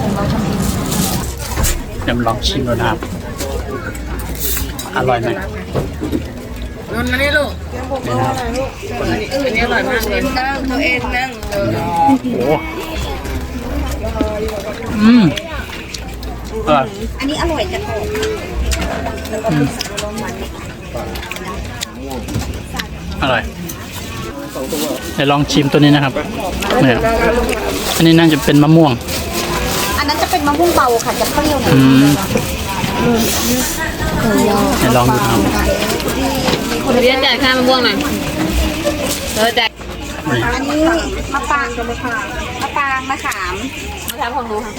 ของเราทำเองเดี๋ยวมาลองชิมดูนะครับ อร่อยไหมมันมานี่ลูกนี่นะครับอันนี้อร่อยมากเลยนั่งตัวเองนั่งเลยโอ้อืมอร่อยอันนี้อร่อยจังเลยอืมอร่อยเดี๋ยวลองชิมตัวนี้นะครับเนี่ยอันนี้น่าจะเป็นมะม่วง มะม่วงเบาค่ะจะเปรี้ยวหน่อยอืมเดี๋ยวลองดูครับคนเรียนจ่ายค่ามะม่วงหน่อยเออจ่ายนี่อันนี้มะปรางมะปรางมะขามมาทำของหนูค่ะ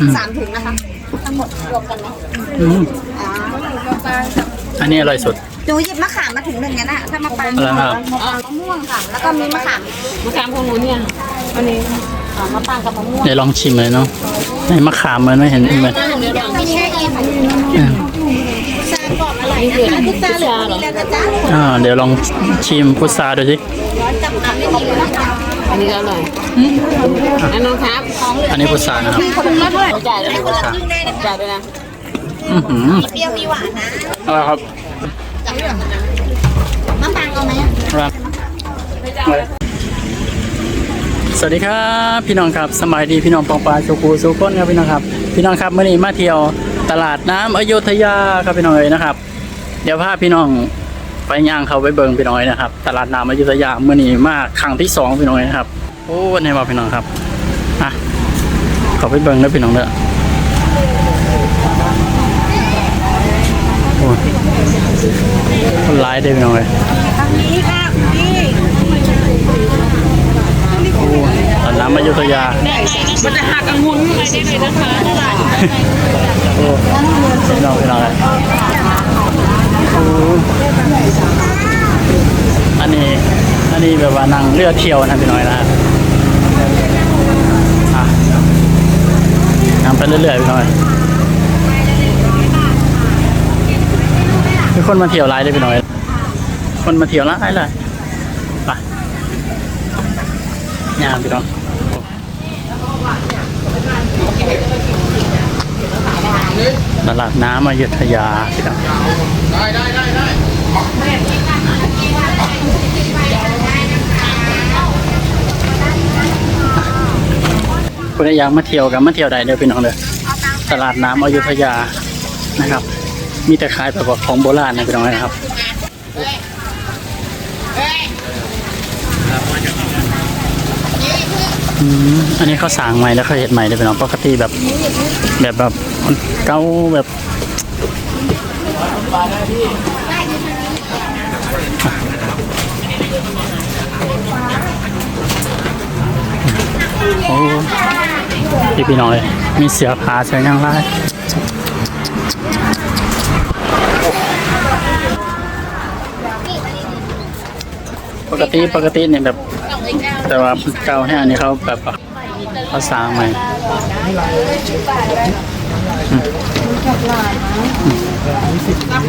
อืมสามถุงนะคะ ทั้งหมดรวมกันไหมอืมอ๋ออันนี้อร่อยสุด หนูหยิบมะขามมาถุงหนึ่งงั้นอะถ้ามะปรางอะไรครับมะมะม่วงค่ะ แล้วก็มีมะขามอีกมาทำของหนูเนี่ยอันนี้อ๋อมะปรางกับมะม่วงเดี๋ยวลองชิมเลยเนาะ ในมะขามเหมือนไม่เห็นไหมนั่งตรงนี้ลองมีแช่อิ่มอืมซาบอกอร่อยนะคะพุทราเหลืองมีแล้วนะจ๊ะอ่าเดี๋ยวลองชิมพุทราดูสิร้อนกับน้ำไม่มีเลยนะคะอันนี้ก็อร่อยนั่นน้องครับอันนี้พุทรานะครับคนละด้วยจ่ายเลยคนละครึ่งได้นะจ่ายด้วยนะอือหือเปรี้ยวมีหวานนะอะไรครับมะปรางเอาไหมอะครับ สวัสดีครับพี่น้องครับสมัยดีพี่น้องปองปลาสุกูสุก้นครับพี่น้องครับ พี่น้องครับเมื่อนี้มาเที่ยวตลาดน้ำอยุธยาครับพี่น้องเอ๋ยนะครับ เดี๋ยวพาพี่น้องไปย่างเขาไปเบิงพี่น้องเอ๋ยนะครับ ตลาดน้ำอยุธยาเมื่อนี้มาครั้งที่สองพี่น้องเอ๋ยนะครับโอ้ในมาพี่น้องครับอะเขาไปเบิงแล้วพี่น้องเด้อโอ้ยคนร้ายเด้อพี่น้องเอ๋ย โอ้ต อนน้ำอยุธยามันจะหักกังวลอะไรได้เลยนะคะตลาดโอ้พี่น้องพี่น้องเลยอันนี้อันนี้แบบว่านั่งเรือเที่ยวนะพี่น้อยนะนั่งไปเรื่อยๆพี่น้อยคือคนมาเที่ยวหลายเลยพี่น้อย คนมาเที่ยวหลายเลยไปงามพี่น้อง ตลาดน้ำอยุธยาพี่น้องคุณอยากมาเที่ยวกับมาเที่ยวใดเด้อพี่น้องเลยตลาดน้ำอยุธยานะครับ มีแต่ขายแบบของโบราณนะพี่น้องนะครับ อันนี้เขาสางใหม่แล้วเขาเห็ดใหม่เลยเป็น้องปกติแบบ แบบแบบเก้าแบบโอ้พี่พี่น้อย มีเสือผาเสือย่างไร ปกติปกติเนี่ยแบบ แต่ว่าเก่าให้อันนี้เขาแบบเขาสร้างใหม่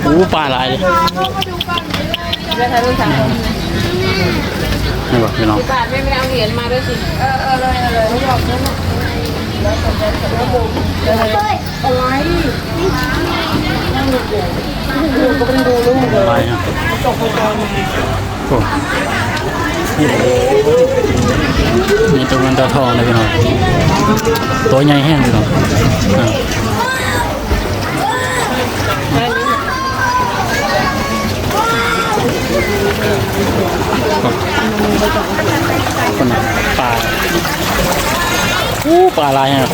โอ้ปลาหลายเลยจะถ่ายรูปสามคนนี่บอกพี่น้องบาทไม่ไม่เอาเหรียญมาด้วยสิ เออเออเลยเลยไม่ยอมนั่นน่ะอะไรฮะโอ้นี่นี่ ตัวเงินตัวทองเลยพี่น้องตัวใหญ่แห้งพี่น้องอ่าคนปลาอู้ปลาอะไรฮะ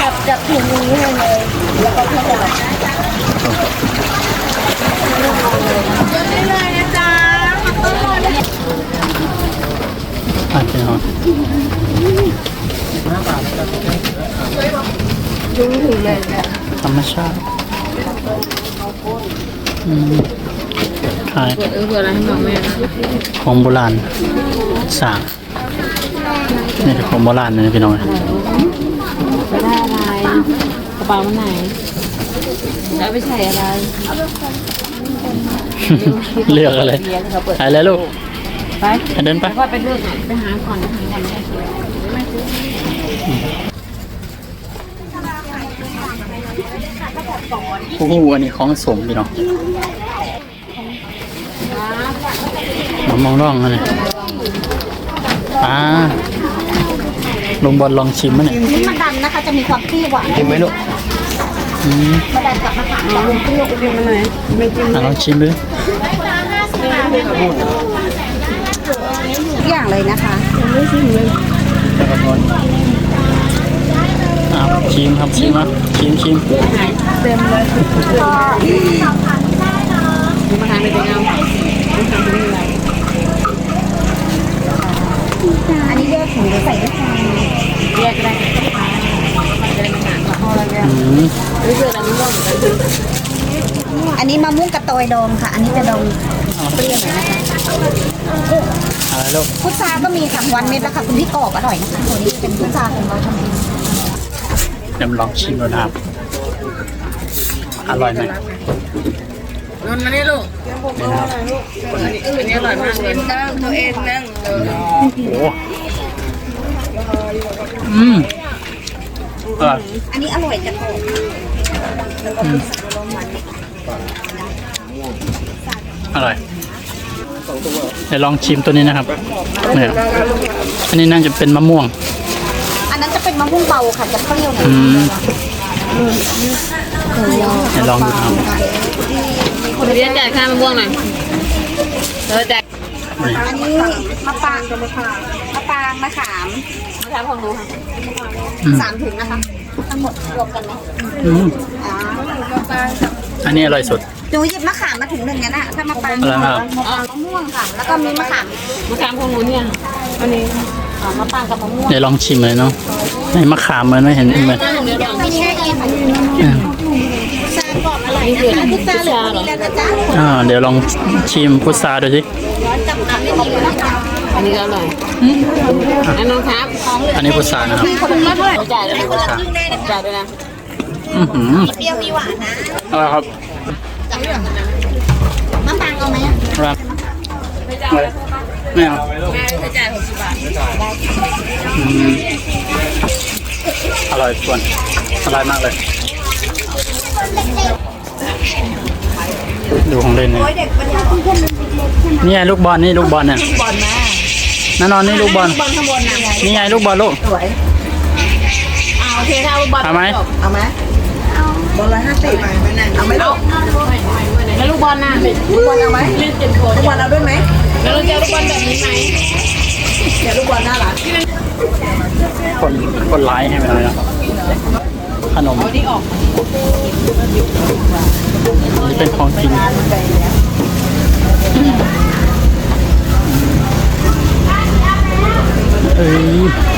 จับจับถุงนี้ให้เลยแล้วก็เพื่อนแบบ อะพี่น้อง ยุ้งถึงเลยเนี่ย ธรรมชาติอืมขายเออเผื่ออะไรให้น้องแม่นะของโบราณสร้างนี่คือของโบราณนะพี่น้องไม่ได้อะไรกระเป๋ามันไหนแล้วไปใส่อะไรเลือกอะไรเลี้ยงเขาเปิดถ่ายแล้วลูกไปเดินไปก็ไปเลือกไปหาก่อนหาก่อน โอ้โหอันนี้ของสมพี่น้องมามองร่องอันนี้อ่าลงบอลลองชิมมั้ยเนี่ยนี่มันดันนะคะจะมีความเปรี้ยวหวานชิมไหมลูกอืมมันดันกับมะขามจะลงเปรี้ยวกินมันไหนไม่กินอะลองชิมดูทุกอย่างเลยนะคะอ่าชิมครับชิมครับชิมชิมมาทานไปเป็นเอาอันนี้แยกถุงหรือใส่ได้ค่ะแยกก็ได้จะได้ไม่หนักพอแล้วเนี่ยอืมรู้สึกอะไรไม่วงเหมืออันนี้มะม่วงกระตอยดองค่ะ อันนี้จะดองเปรี้ยวหน่อยนะคะอะไรลูกพุทราก็มีค่ะวันเม็ดแล้วค่ะคุณพี่กรอบอร่อยนะคะตัวนี้เป็นพุทราของเราทำเอง เดี๋ยวลองชิมดูนะครับ อร่อยไหมนนมานี่ลูกนี่นะครับอันนี้อร่อยมากเลยนั่งตัวเองนั่งเออโอ้โหอืมอร่อยอันนี้อร่อยจะกรอบแล้วก็พุทราลมมันอร่อยเดี๋ยวลองชิมตัวนี้นะครับเนี่ยอันนี้น่าจะเป็นมะม่วงอันนั้นจะ เป็นมะม่วงเบาค่ะจะเปรี้ยวหน่อยอืมเดี๋ยวลองดูครับเรียนจ่ายค่ามะม่วงหน่อยเออจ่ายนี่อันนี้มะปรางมะปรางมะปรางมะขามมาทำของหนูค่ะอืมสามถุงนะคะ ทั้งหมดรวมกันไหมอืมอ๋ออันนี้อร่อยสุด หนูหยิบมะขามมาถุงหนึ่งนะน่ะถ้ามะปรางอะไรครับมะปรางมะม่วงค่ะ แล้วก็มีมะขามมาทำของหนูเนี่ยอันนี้อ๋อมะปรางกับมะม่วงเดี๋ยวลองชิมเลยเนาะ ในมะขามมันไม่เห็นเหมือนนั่งตรงนี้ก่อนมีแช่เย็นอืมซากรอบอร่อยนะคะพุทราเหลืองพอดีแล้วนะจ๊ะอ่าเดี๋ยวลองชิมพุทราดูสิร้อนจับน้ำไม่ดีนะคะอันนี้ก็อร่อยอันน้องครับ อันนี้พุทรานะครับคนละเท่าไหร่จ่ายเลยคนละครึ่งได้นะคะจ่ายด้วยนะอือหือเปรี้ยวมีหวานนะอร่อยครับมะปรางเอาไหมอะครับ ไม่ไม่เอาแม่จะจ่ายหกสิบบาทอืมอร่อยส่วนอร่อยมากเลย ดูของเล่นเนี่ยเด็กมันชอบเพื่อนนี่ไงลูกบอลนี่ลูกบอลเนี่ยบอลมานั่นนอนนี่ลูกบอลบอลข้างบนน่ะนี่ไงลูกบอลลูกสวยอ่าโอเคถ้าเอาบอลเอาไหมเอาไหมบอลละห้าสิบเอาไหมลูกแล้วลูกบอลน่ะลูกบอลเอาไหมเล่นเจ็บโผล่ลูกบอลเอาด้วยไหม แล้วเราจะลูกบอลแบบนี้ไหมเดี๋ยวลูกบอลน่ารักคนคนร้ายให้ไปเลยนะขนมนี่ออกนี่เป็นของจริงเอ้ย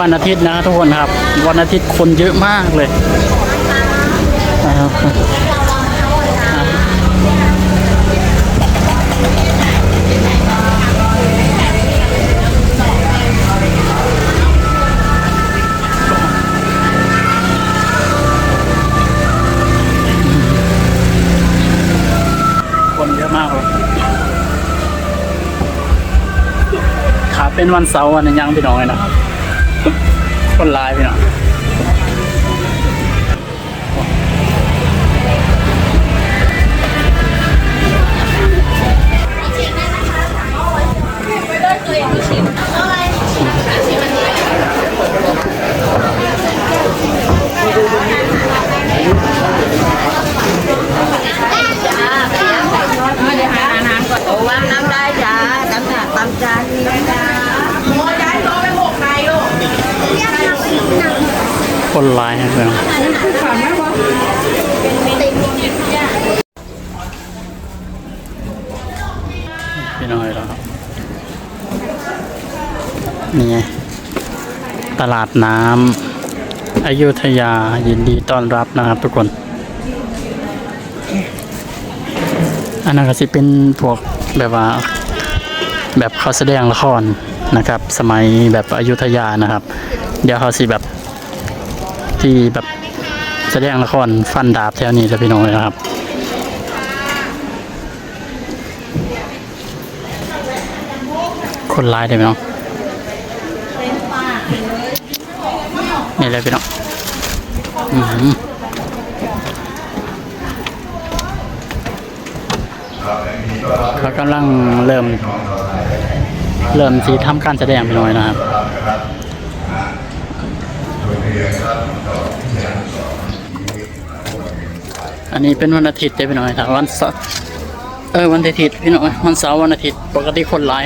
วันอาทิตย์นะทุกคนครับ วันอาทิตย์คนเยอะมากเลยคนเยอะมากเลยขาเป็นวันเสาร์วันนี้ยังพี่น้องเลยนะ คนร้ายพี่น้อง นี่ไงตลาดน้ำอยุธยายินดีต้อนรับนะครับทุกคน อันนั้นก็สิเป็นพวกแบบว่าแบบเขาแสดงละครนะครับ สมัยแบบอยุธยานะครับ เดี๋ยวเขาสิแบบที่แบบแสดงละครฟันดาบแถวนี้แล้วพี่น้องนะครับคนร้ายได้ไหมน้อง นี่เลยพี่น้องเขากำลังเริ่ม เริ่มสีทำการแสดงไปหน่อยนะครับอันนี้เป็นวันอาทิตย์ได้ไปหน่อยครับวันเสาร์เออวันอาทิตย์พี่น้องวันเสาร์วันอาทิตย์ปกติคนร้าย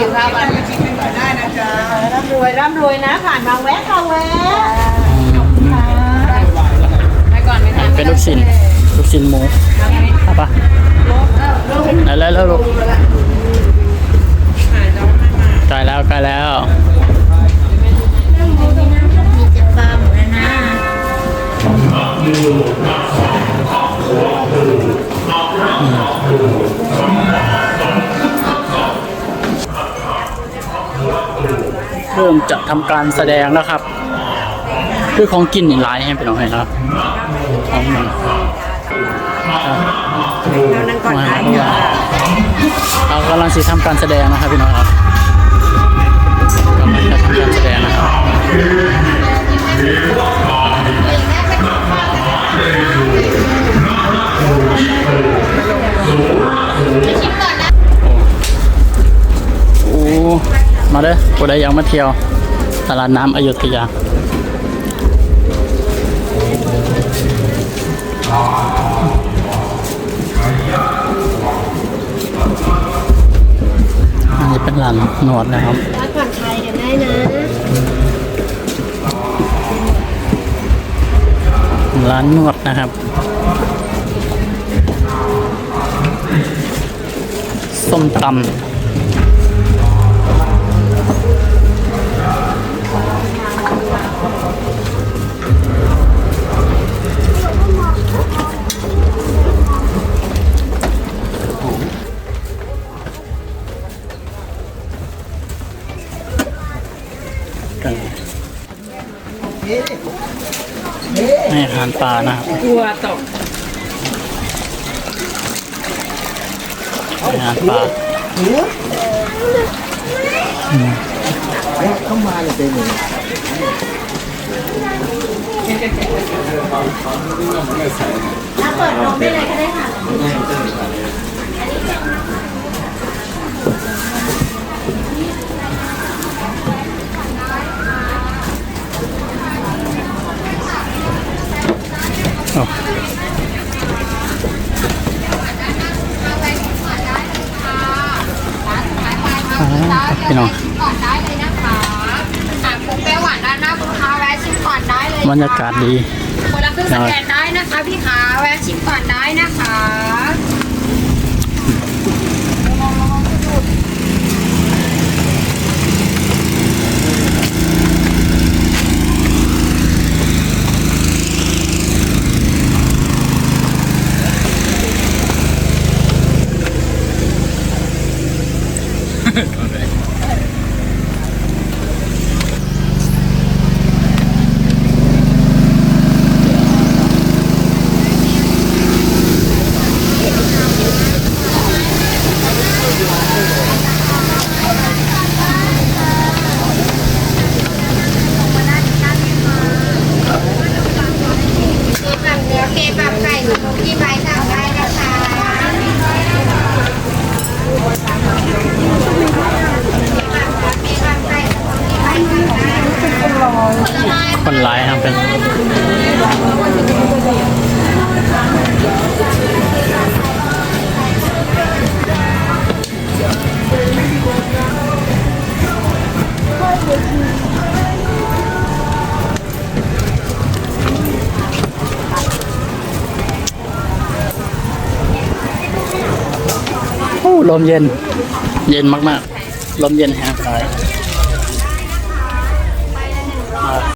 ครับพี่น้องร่ำรวยร่ำรวยนะผ่านมาแวะค่ะแวะไปก่อนไปทานเป็นลูกชิ้นลูกชิ้นหมูเอาปะ จะทำการแสดงแล้วครับคือของกินนี่หลายให้ไปหน่อยนะครับของมันมาเรากำลังสิทำการแสดงนะครับพี่น้องครับกำลังจะทำการแสดงนะครับโอ้ มาเด้อผู้ใดอยากมาเที่ยว ตลาดน้ำอยุธยาอันนี้เป็นร้านนวดนะครับพักผ่อนคลายกันได้นะร้านนวดนะครับส้มตำ ปลานะครับกลัวตกอาหารปลาถ้าเปิดนมได้เลยก็ได้ค่ะ โอ้ พี่น้องก่อนได้เลยนะคะอ่าปูเปรี้ยวหวานด้านหน้าคุณค้าแวะชิมก่อนได้เลยบรรยากาศดีคนละครึ่งสแกนได้นะคะพี่ค้าแวะชิมก่อนได้นะคะ ลมเย็น เย็นมากๆ ลมเย็นฮะไป